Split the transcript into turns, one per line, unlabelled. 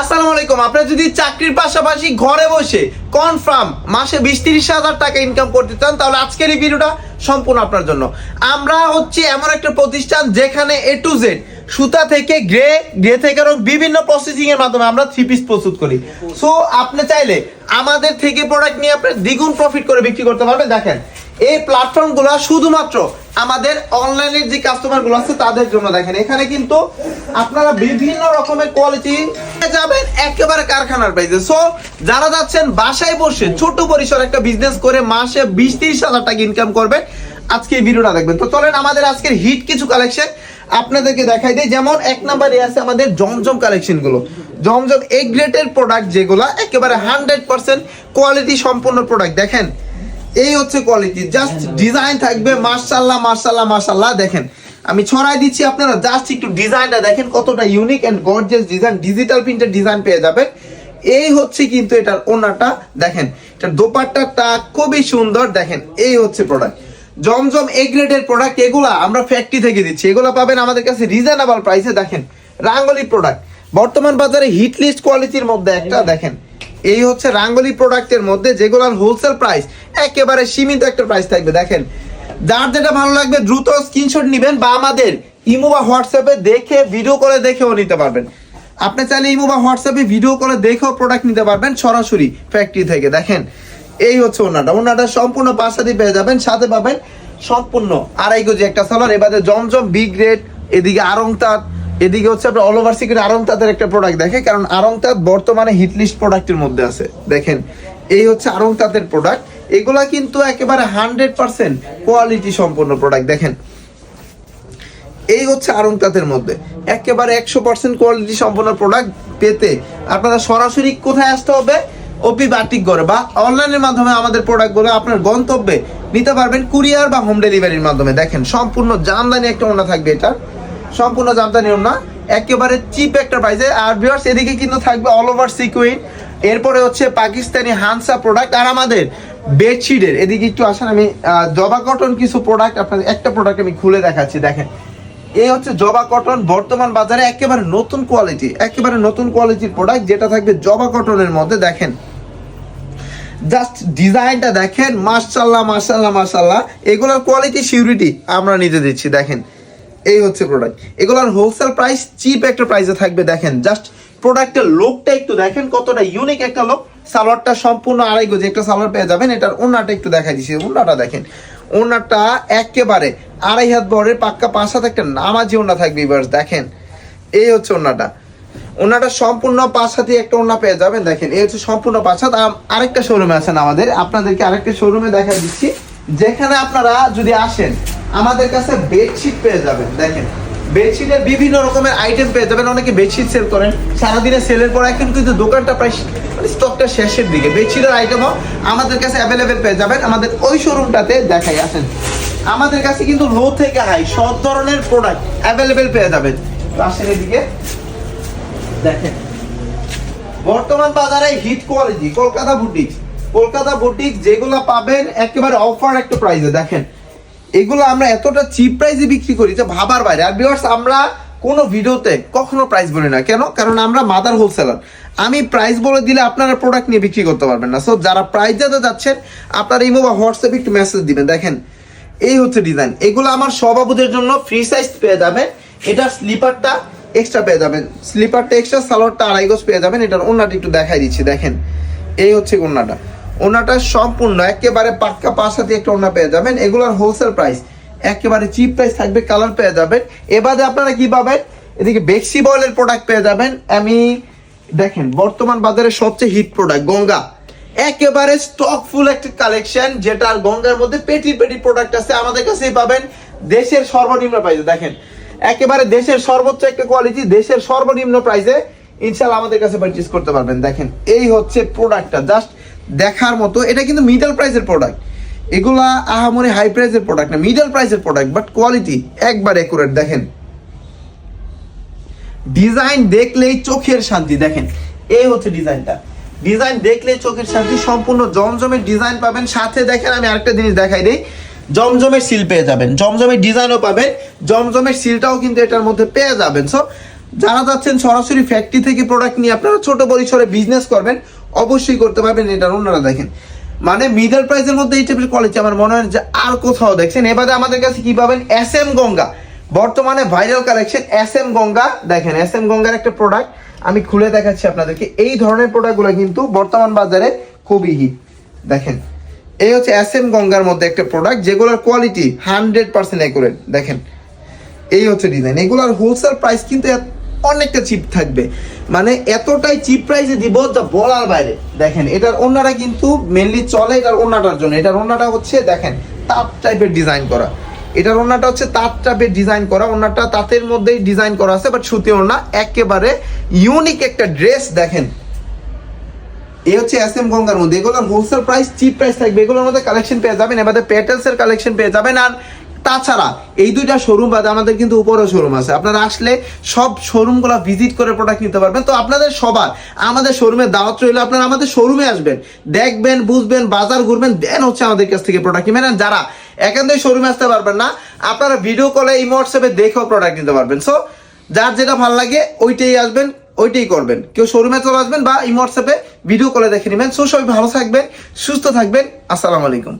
আসসালামু আলাইকুম। আপনার যদি চাকরির পাশাপাশি ঘরে বসে কনফার্ম মাসে বিশ, তিরিশ হাজার টাকা ইনকাম করতে চান, তাহলে আজকের এই ভিডিওটা সম্পূর্ণ আপনার জন্য। আমরা হচ্ছে এমন একটা প্রতিষ্ঠান যেখানে এ টু জেড সুতা থেকে গ্রে গ্রে থেকে আরও বিভিন্ন প্রসেসিং এর মাধ্যমে আমরা থ্রি পিস প্রস্তুত করি। সো আপনি চাইলে আমাদের থেকে প্রোডাক্ট নিয়ে আপনি দ্বিগুণ প্রফিট করে বিক্রি করতে পারবেন। দেখেন এই প্ল্যাটফর্মগুলো শুধুমাত্র আমাদের অনলাইনের যে কাস্টমারগুলো আছে তাদের জন্য দেখেন। এখানে কিন্তু আপনারা বিভিন্ন রকমের কোয়ালিটি যাবেন একেবারে কারখানার প্রাইসে সো যারা যাচ্ছেন বাসায় বসে ছোট পরিসর একটা বিজনেস করে মাসে বিশ তিরিশ হাজার টাকা ইনকাম করবেন আজকে এই ভিডিওটা দেখবেন। তো চলেন আমাদের আজকের হিট কিছু কালেকশন আপনাদেরকে দেখাই দিই। যেমন এক নাম্বারে আছে আমাদের জমজম কালেকশনগুলো। জমজম এ গ্রেডের প্রোডাক্ট যেগুলো একেবারে হান্ড্রেড পার্সেন্ট কোয়ালিটি সম্পন্ন প্রোডাক্ট দেখেন এই হচ্ছে কোয়ালিটি জাস্ট ডিজাইন থাকবে মার্শাল্লাহ মার্শাল্লাহ মার্শাল্লাহ দেখেন। আমি ছড়াই দিচ্ছি আপনারা জাস্ট একটু ডিজাইনটা দেখেন কতটা unique and gorgeous design digital প্রিন্টের ডিজাইন পেয়ে যাবেন। এই হচ্ছে কিন্তু এটার ওনাটা দেখেন এটার দোপাট্টাটা খুবই সুন্দর দেখেন এই হচ্ছে প্রোডাক্ট জমজম এ গ্রেডের প্রোডাক্ট এগুলা আমরা ফ্যাক্টরি থেকে দিচ্ছি। এগুলা পাবেন আমাদের কাছে রিজনেবল প্রাইসে দেখেন রাঙ্গলি প্রোডাক্ট বর্তমান বাজারে হিট লিস্ট কোয়ালিটির মধ্যে একটা দেখেন এই হচ্ছে রাঙ্গলি প্রোডাক্টের মধ্যে যেগুলোর হোলসেল প্রাইস একেবারে সীমিত একটা প্রাইস থাকবে। দেখেন, যার যেটা ভালো লাগবে দ্রুত স্ক্রিনশট নেবেন বা আমাদের ইমো বা হোয়াটসঅ্যাপে দেখে ভিডিও করে দেখেও নিতে পারবেন। আপনি চাইলে ইমো বা হোয়াটসঅ্যাপে ভিডিও করে দেখেও প্রোডাক্ট নিতে পারবেন সরাসরি ফ্যাক্টরি থেকে। দেখেন, এই হচ্ছে ওনাটা ওনাটা সম্পূর্ণ পাশাদি পেয়ে যাবেন, সাথে পাবেন সম্পূর্ণ আড়াই কেজি একটা সালোয়ার, এবারে জমজম বিগ রেড এদিকে আরংতাত এদিকে হচ্ছে আপনার অল ওভার সিকিউর আরংতাতের একটা প্রোডাক্ট দেখে, কারণ আরংতাত বর্তমানে হিটলিস্ট প্রোডাক্টের মধ্যে আছে। দেখেন, এই হচ্ছে আরংতাতের প্রোডাক্ট এগুলা কিন্তু একেবারে হান্ড্রেড পার্সেন্ট কোয়ালিটি সম্পন্ন প্রোডাক্ট দেখেন, এই হচ্ছে আরংতাতের মধ্যে। একেবারে একশো পার্সেন্ট কোয়ালিটি সম্পন্ন প্রোডাক্ট পেতে আপনারা সরাসরি কোথায় আসতে হবে? ওপি বাটিক করে বা অনলাইনের মাধ্যমে আমাদের প্রোডাক্টগুলো আপনার গন্তব্যে নিতে পারবেন কুরিয়ার বা হোম ডেলিভারির মাধ্যমে। দেখেন, সম্পূর্ণ জামদানি একটা ওনা থাকবে এটা সম্পূর্ণ জামদানি ওনা একেবারে চিপ একটা প্রাইসে আর ভিউয়ার্স এদিকে কিন্তু থাকবে অল ওভার সিকুইন এরপরে হচ্ছে পাকিস্তানি হানসা প্রোডাক্ট আর আমাদের বেডশিটের এদিকে একটু আসেন, আমি জবা কটন কিছু প্রোডাক্ট আপনাদের, একটা প্রোডাক্ট আমি খুলে দেখাচ্ছি, দেখেন। এই হচ্ছে জবা কটন বর্তমান বাজারে একেবারে নতুন কোয়ালিটি একেবারে নতুন কোয়ালিটির প্রোডাক্ট যেটা থাকবে জবা কটনের মধ্যে, দেখেন। জাস্ট ডিজাইনটা দেখেন মার্শাল্লাহ মার্শাল্লাহ মার্শাল্লাহ এগুলোর কোয়ালিটি সিউরিটি আমরা নিজে দিচ্ছি, দেখেন। এই হচ্ছে প্রোডাক্ট এগুলোর হোলসেল প্রাইস চিপ একটা প্রাইসে থাকবে, দেখেন। জাস্ট প্রোডাক্টের লোকটা একটু দেখেন কতটা ইউনিক একটা লোক। সালোয়ারটা সম্পূর্ণ আড়াই গজি, একটা সালোয়ার পেয়ে যাবেন। এটার ওনাটা একটু দেখাই দিচ্ছি ওনাটা দেখেন। ওনাটা একেবারে আড়াই হাত বরের পাক্কা পাঁচ হাত একটা নামাজি ওনা থাকবে এবার দেখেন। এই হচ্ছে ওনাটা ওনাটা সম্পূর্ণ পাঁচ হাতে একটা ওনা পেয়ে যাবেন, দেখেন। এই হচ্ছে সম্পূর্ণ পাঁচ হাত। আরেকটা শোরুমে আছেন আমাদের। আপনাদেরকে আরেকটা শোরুমে দেখা দিচ্ছি। যেখানে আপনারা যদি আসেন আমাদের কাছে বেডশিট পেয়ে যাবেন, দেখেন। বেডশিটের বিভিন্ন রকমের আইটেম পেয়ে যাবেন, অনেকে বেডশিট সেল করেন। সারাদিনে সেলের পর এখন কিন্তু দোকানটা প্রায় মানে স্টকটা শেষের দিকে। বেডশিটের আইটেমও আমাদের কাছে অ্যাভেলেবেল পেয়ে যাবেন। আমাদের ওই শোরুমটাতে দেখাই, আসেন। আমাদের কাছে কিন্তু লো থেকে হাই সব ধরনের প্রোডাক্ট অ্যাভেলেবেল পেয়ে যাবেন। আসেন এদিকে। দেখেন। বর্তমান বাজারে hit quality Kolkata boutique Kolkata boutique যেগুলো পাবেন একেবারে অফার একটা প্রাইসে দেখেন। এগুলো আমরা এতটা চিপ প্রাইসে বিক্রি করি যে ভাবার বাইরে। আর ভিউয়ার্স আমরা কোনো ভিডিওতে কখনো প্রাইস বলি না। কেন? কারণ আমরা মাদার হোলসেলার আমি প্রাইস বলে দিলে আপনারা প্রোডাক্ট নিয়ে বিক্রি করতে পারবেন না। সো যারা প্রাইস যাতে যাচ্ছেন, আপনারা ইমো বা হোয়াটসঅ্যাপে একটু মেসেজ দিবেন। দেখেন, এই হচ্ছে ডিজাইন এগুলো আমার সভাপতির জন্য ফ্রি সাইজ পেয়ে যাবেন। এটার স্লিপারটা এক্সট্রা পেয়ে যাবেন। স্লিপারটা এক্সট্রা সালোয়ারটা আড়াই গজ পেয়ে যাবেন। এটার ওনাটা একটু দেখাই দিচ্ছি। দেখেন, এই হচ্ছে ওনাটা ওনাটা সম্পূর্ণ একেবারে পাক্কা পাঁচ হাতে একটা ওনা পেয়ে যাবেন। এগুলোর হোলসেল প্রাইস একেবারে চিপ প্রাইস থাকবে কালার পেয়ে যাবেন। এবারে আপনারা কি পাবেন? এদিকে বেক্সি বয়েলের প্রোডাক্ট পেয়ে যাবেন। আমি, দেখেন, বর্তমান বাজারে সবচেয়ে হিট প্রোডাক্ট গঙ্গা। একেবারে স্টক ফুল একটা কালেকশন যেটা আর গঙ্গার মধ্যে পেটি পেটি প্রোডাক্ট আছে। আমাদের কাছেই পাবেন। দেশের সর্বনিম্ন প্রাইসে দেখেন, একেবারে দেশের সর্বোচ্চ একটা কোয়ালিটি দেশের সর্বনিম্ন প্রাইসে ইনশাল্লাহ আমাদের কাছে পারচেজ করতে পারবেন। দেখেন, এই হচ্ছে প্রোডাক্টটা জাস্ট দেখার মতো, এটা কিন্তু মিডল প্রাইসের প্রোডাক্ট এগুলা আহামরি হাই প্রাইসের প্রোডাক্ট না মিডল প্রাইসের প্রোডাক্ট বাট কোয়ালিটি একবার একুরেট দেখেন। ডিজাইন দেখলেই চোখের শান্তি, দেখেন, এই হচ্ছে ডিজাইনটা ডিজাইন দেখলেই চোখের শান্তি, সম্পূর্ণ জমজমের ডিজাইন পাবেন। সাথে দেখেন, আমি আরেকটা জিনিস দেখাই দিই। জমজমের সিল পেয়ে যাবেন, জমজমের ডিজাইনও পাবেন, জমজমের সিলটাও কিন্তু এটার মধ্যে পেয়ে যাবেন। সো যারা যাচ্ছেন সরাসরি ফ্যাক্টরি থেকে প্রোডাক্ট নিয়ে, আপনারা ছোট পরিসরে বিজনেস করবেন অবশ্যই করতে পারবেন এটার অন্যরা দেখেন। মানে মিডল প্রাইসের মধ্যে এই টাইপের কোয়ালিটি আমার মনে হয় যে আর কোথাও দেখছেন। এবারে আমাদের কাছে কি পাবেন? এস এম গঙ্গা বর্তমানে viral collection S M Ganga দেখেন এস এম গঙ্গার একটা প্রোডাক্ট আমি খুলে দেখাচ্ছি আপনাদেরকে। এই ধরনের প্রোডাক্টগুলো কিন্তু বর্তমান বাজারে খুবই হিট দেখেন, এই হচ্ছে এস এম গঙ্গার মধ্যে একটা প্রোডাক্ট যেগুলোর কোয়ালিটি হান্ড্রেড পার্সেন্ট একুরেট দেখেন, এই হচ্ছে ডিজাইন এগুলোর হোলসেল প্রাইস কিন্তু অনেকটা চিপ থাকবে। মানে এতটাই চিপ প্রাইসে দিব বলার বাইরে। দেখেন, এটার অন্যরা কিন্তু মেনলি চলে এটার অন্যটার জন্য। এটার অন্যটা হচ্ছে, দেখেন, তাঁত টাইপের ডিজাইন করা। এটার অন্যটা হচ্ছে তাঁত টাইপের ডিজাইন করা। অন্যটা তাঁতের মধ্যেই ডিজাইন করা আছে বাট সুতি ওড়না, একেবারে ইউনিক একটা ড্রেস দেখেন। এই হচ্ছে এস এম গঙ্গার মধ্যে। এগুলোর হোলসেল প্রাইস চিপ প্রাইস থাকবে। এগুলোর মধ্যে কালেকশন পেয়ে যাবেন। এবারে পেটেলস এর কালেকশন পেয়ে যাবেন। আর তাছাড়া এই দুইটা শোরুম বাদে আমাদের কিন্তু উপরেও শোরুম আছে। আপনারা আসলে সব শোরুমগুলো ভিজিট করে প্রোডাক্ট নিতে পারবেন। তো আপনাদের সবার, আমাদের শোরুমে দাওয়াত রইলে, আপনারা আমাদের শোরুমে আসবেন, দেখবেন, বুঝবেন, বাজার ঘুরবেন দেন হচ্ছে আমাদের কাছ থেকে প্রোডাক্ট কিনবেন। যারা এখান শোরুমে আসতে পারবেন না, আপনারা ভিডিও কলে এই হোয়াটসঅ্যাপে দেখেও প্রোডাক্ট নিতে পারবেন। সো যার যেটা ভালো লাগে, ওইটাই আসবেন, ওইটাই করবেন। কেউ শোরুমে চলে আসবেন বা এই হোয়াটসঅ্যাপে ভিডিও কলে দেখে নেবেন। সো সবাই ভালো থাকবেন, সুস্থ থাকবেন। আসসালামু আলাইকুম।